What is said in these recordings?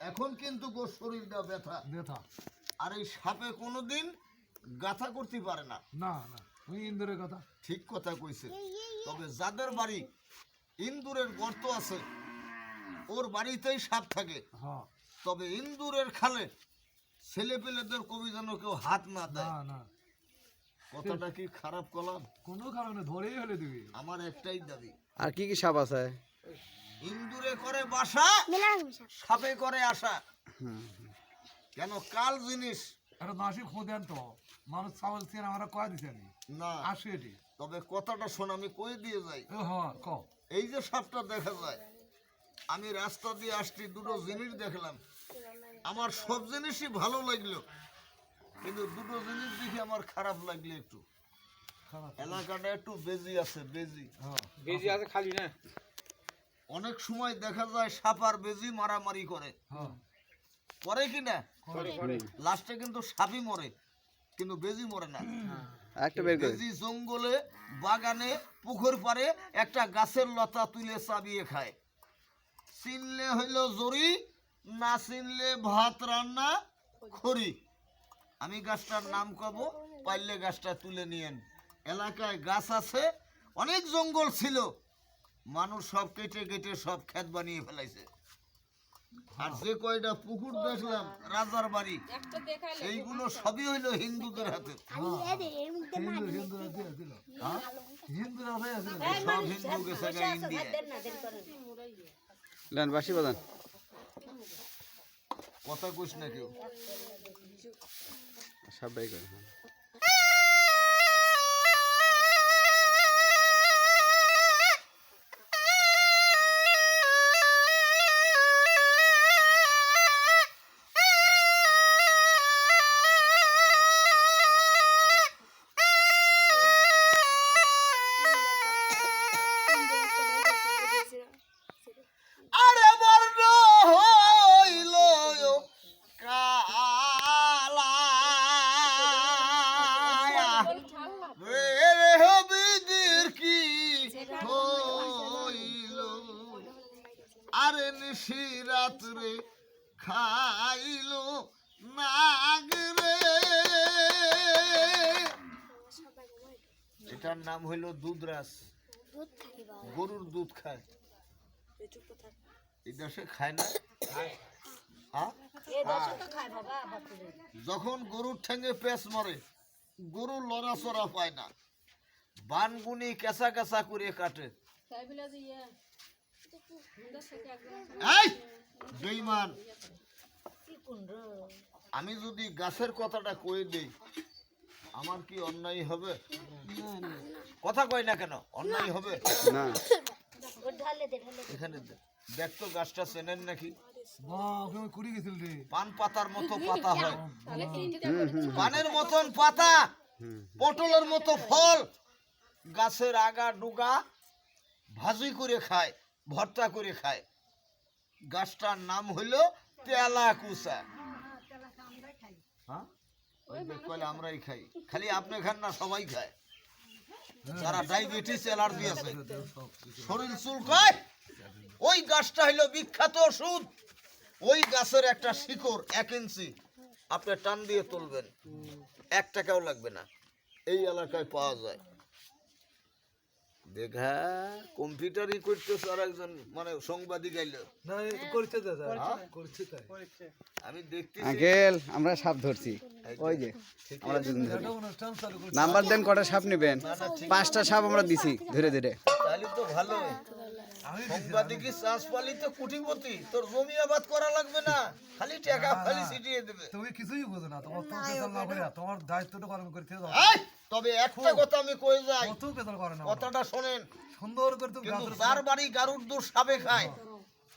এখন কিন্তু গোর শরীরটা ব্যথা। ব্যথা। আর এই সাপে কোনোদিন গাথা করতে পারে না। না না ওই ইন্দুরের কথা। ঠিক কথা কইছে। তবে যাদের বাড়ি ইন্দুরের গর্ত আছে ওর বাড়িতেই সাপ থাকে। হ্যাঁ তবে ইন্দুরের খালে ছেলে পেলেদের কবি যেন কেউ হাত না দেয়। না কথাটা কি খারাপ করলাম কোনো কারণে ধরেই হলে দিবি। আমার একটাই দাবি। আর কি কি সাপ আছে? ইন্দুরে করে বাসা সাপে করে আশা কেন? কাল জিনিস। একটা নাসি খোঁদেন তো। মানুষ চাউল চেন আমরা কয় আমি না। আসে এটি। তবে কথাটা শোন আমি কই দিয়ে যাই? হ্যাঁ ক। এই যে সাপটা দেখা যায় আমি রাস্তা দিয়ে আসছি দুটো জিনিস দেখলাম। আমার সব জিনিসই ভালো লাগল কিন্তু দুটো জিনিস দেখে আমার খারাপ লাগল একটু। এলাকাটা একটু বেজি আছে বেজি। হ্যাঁ বেজি আছে খালি না? অনেক সময় দেখা যায় সাপার বেজি মারামারি করে। হ্যাঁ। করে কি না? লাস্টে কিন্তু সাপই মরে কিন্তু বেজি মরে না। করে। বেজি জঙ্গলে বাগানে পুকুর পারে একটা গাছের লতা তুলে চাবিয়ে খায়। চিনলে হইল জরি না চিনলে ভাত রান্না খড়ি। আমি গাছটার নাম কব পাইলে গাছটা তুলে নিয়েন। এলাকায় গাছ আছে অনেক জঙ্গল ছিল। মানুষ সব কেটে কেটে সব ক্ষেত বানিয়ে ফেলাইছে। আর যে কয়টা পুকুর দেখলাম রাজার বাড়ি এইগুলো সবই হইল হিন্দুদের হাতে। হিন্দু হয়ে আছে সব হিন্দু গেছে ইন্ডিয়া। বাসি বাজান। কথা কইস না কেউ। সব বাই করে। হবিদির কি হইল? আরে নিশি রাত্রে খাইল এটার নাম হইল দুধরাস গরুর দুধ খায়। এই দেশে খায় না? হ্যাঁ? যখন গরুর ঠ্যাঙ্গে পেঁচ মরে গরু লড়াচড়া পায় না। বানগুনি কেঁচা কেঁচা করে কাটে। বেইমান। আমি যদি গাছের কথাটা কয়ে দিই আমার কি অন্যায় হবে? কথা কয় না কেন? অন্যায় হবে? না। এখানে দেখ তো গাছটা চেনেন নাকি? বা ওকে আমি কুড়ি গেছিল রে। পান পাতার মতো পাতা হয়। পানের মতন পাতা পটলের মতো ফল। গাছের আগা ডুগা ভাজি করে খায় ভর্তা করে খায়। গাছটার নাম হইল হ্যাঁ? আমরাই খাই। খালি আপনি খান না সবাই খায়। যারা ডায়াবেটিস অ্যালার্জি আছে। শরীর চুলকায় ওই গাছটা হইল বিখ্যাত ওষুধ। ওই গাছের একটা শিকড় এক ইঞ্চি আপনি টান দিয়ে তুলবেন। এক টাকাও লাগবে না। এই এলাকায় পাওয়া যায়। দেখা কম্পিউটারই করতেছে আর একজন মানে সাংবাদিক আইল। না এ করছে দাদা করছে। তাই আমি দেখতেছি। আঙ্কেল আমরা সাপ ধরছি। ওই যে আমরা দুজন ধরি। নাম্বার দেন কটা সাপ নেবেন। পাঁচটা সাপ আমরা দিছি ধরে ধরে। তাহলে তো ভালো। আমি চাষ পালি তো কুটিপতি তোর জমি আবাদ করা লাগবে না। খালি টাকা খালি ছিটিয়ে দেবে। তুমি কিছুই বোঝো না। তোমার তো না তোমার দায়িত্বটা পালন করতে দাও তবে একটা কথা আমি কয়ে যাই। কত পেতাল করে না কথাটা শোনেন। সুন্দর করে তুমি কিন্তু তার বাড়ি গারুর দূর সাবে খায়।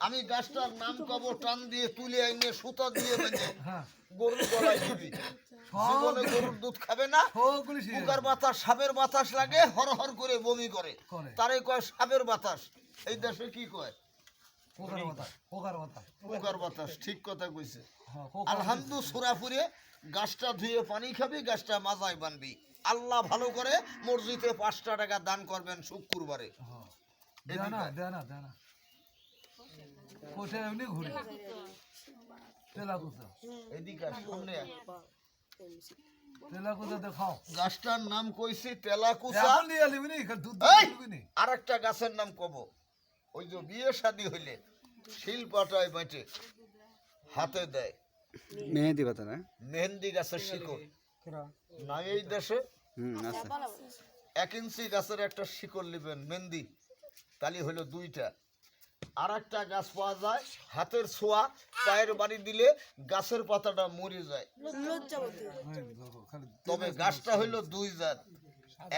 আমি গাছটার নাম কব টান দিয়ে তুলে আইনে সুতা দিয়ে বেঁধে হ্যাঁ। গরুর গলায় দিবি। জীবনে গরুর দুধ খাবে না বাতাস সাপের বাতাস লাগে হর হর করে বমি করে। তারে কয় সাপের বাতাস। এই দেশে কি কয়? পোকার মাথা পোকার মাথা কুকার বাতাস ঠিক কথা কইছে। হ্যাঁ আলহামদু গাছটা ধুয়ে পানি খাবি গাছটা মাজায় বানবি। আল্লাহ ভালো করে মসজিদে পাঁচটা টাকা দান করবেন শুক্রবারে। না না না কোথায় এমনি ঘুরে? তেলাকুচা এদিকে সামনে। তেলাকুচা দেখাও। গাছটার নাম কইছি তেলাকুচা নি! আর একটা গাছের নাম কব। ওই যে বিয়ে শাদী হইলে শিল পাটায় বেটে হাতে দেয়। মেহেদি পাতা না? মেহেন্দি গাছের শিকড়। নাই এই দেশে? আচ্ছা এক ইঞ্চি গাছের একটা শিকড় নেবেন মেহেন্দি। তালি হলো দুইটা। আর একটা গাছ পাওয়া যায় হাতের ছোঁয়া পায়ের বাড়ি দিলে গাছের পাতাটা মরে যায়। তবে গাছটা হইল দুই জাত।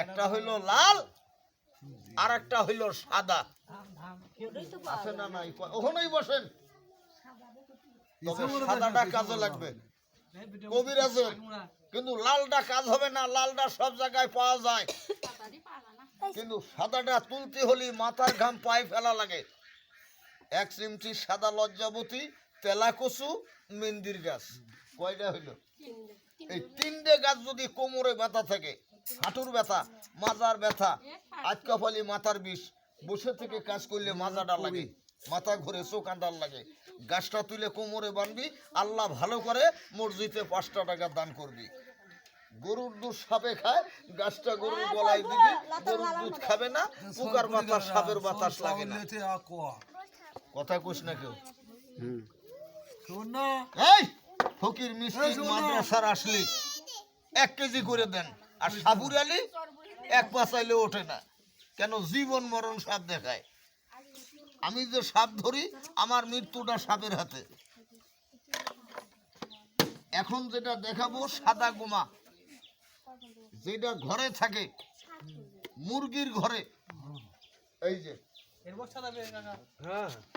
একটা হইল লাল আর একটা হইল সাদা। আছে না নাই? ওখানেই বসেন। তবে সাদাটা কাজে লাগবে। কবিরাজের। কিন্তু লালটা কাজ হবে না লালটা সব জায়গায় পাওয়া যায়। কিন্তু সাদাটা তুলতে হলে মাথার ঘাম পায়ে ফেলা লাগে। এক চিমটি সাদা লজ্জাবতী তেলা কচু মেন্দির গাছ। কয়টা হইল? এই তিনটে গাছ যদি কোমরে ব্যথা থাকে হাঁটুর ব্যথা মাজার ব্যথা আজকা ফলি মাথার বিষ বসে থেকে কাজ করলে মাজাটা লাগে মাথা ঘুরে চোখ আন্ডার লাগে। গাছটা তুলে কোমরে বানবি আল্লাহ ভালো করে মসজিদে পাঁচটা টাকা দান করবি। গরুর দুধ সাপে খায় গাছটা গরুর গলায় দিবি গরুর দুধ খাবে না পোকার বাতাস সাপের বাতাস লাগে না। কথা কোস না কেউ। না। এই ফকির মিষ্টি মাদ্রাসার আসলি। এক কেজি করে দেন। আর সাবুর আলী এক পাশাইলে ওঠে না। কেন জীবন মরণ সাপ দেখায়। আমি যে সাপ ধরি আমার মৃত্যুটা সাপের হাতে। এখন যেটা দেখাবো সাদা গোমা। যেটা ঘরে থাকে মুরগির ঘরে। এই যে। হ্যাঁ হ্যাঁ।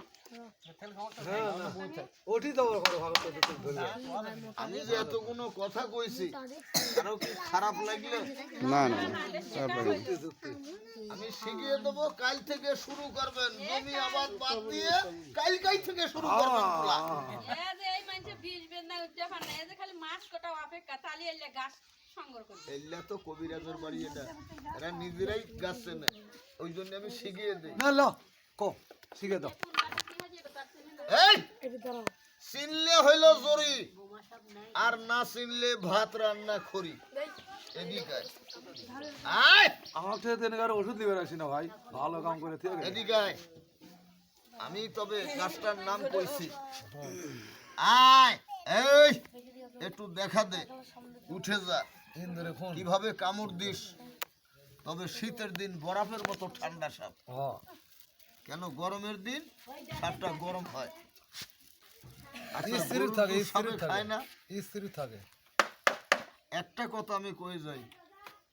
আমি যে এতগুলো কথা কইছি কারও কি খারাপ লাগল? না না আমি শিখিয়ে দেবো কাল থেকে শুরু করবেন। জমি আবাদ বাদ দিয়ে কাল কাল থেকে শুরু করবেন তো কবিরাজের বাড়ি এটা। এরা নিজেরাই গাছ চেনে। ওই জন্য আমি শিখিয়ে দিই। না ল কো শিখে দাও। চিনলে হইল জরি আর না চিনলে ভাত রান্না খড়ি এদিকে আয়। আয়। আমার থেকে তেনকার ওষুধ না ভাই ভালো কাম করে এদিকে আয়। আমি তবে গাছটার নাম কইছি। আয়। এই একটু দেখা দে। উঠে যা। কীভাবে কামড় দিস? তবে শীতের দিন বরফের মতো ঠান্ডা সাপ কেন গরমের দিন সাপটা গরম হয়? আচ্ছা, স্থির থাকে স্থির না। স্থির থাকে। একটা কথা আমি কয়ে যাই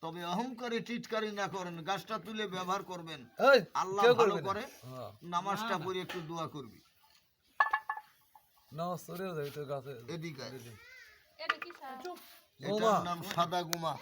তবে অহংকারী টিটকারি না করেন গাছটা তুলে ব্যবহার করবেন। আল্লাহ ভালো করে হ্যাঁ। নামাজটা পড়ে একটু দোয়া করবি। না সরে যাই তো গাছে। এদিকে এটা কি স্যার এটার নাম সাদা গুমা।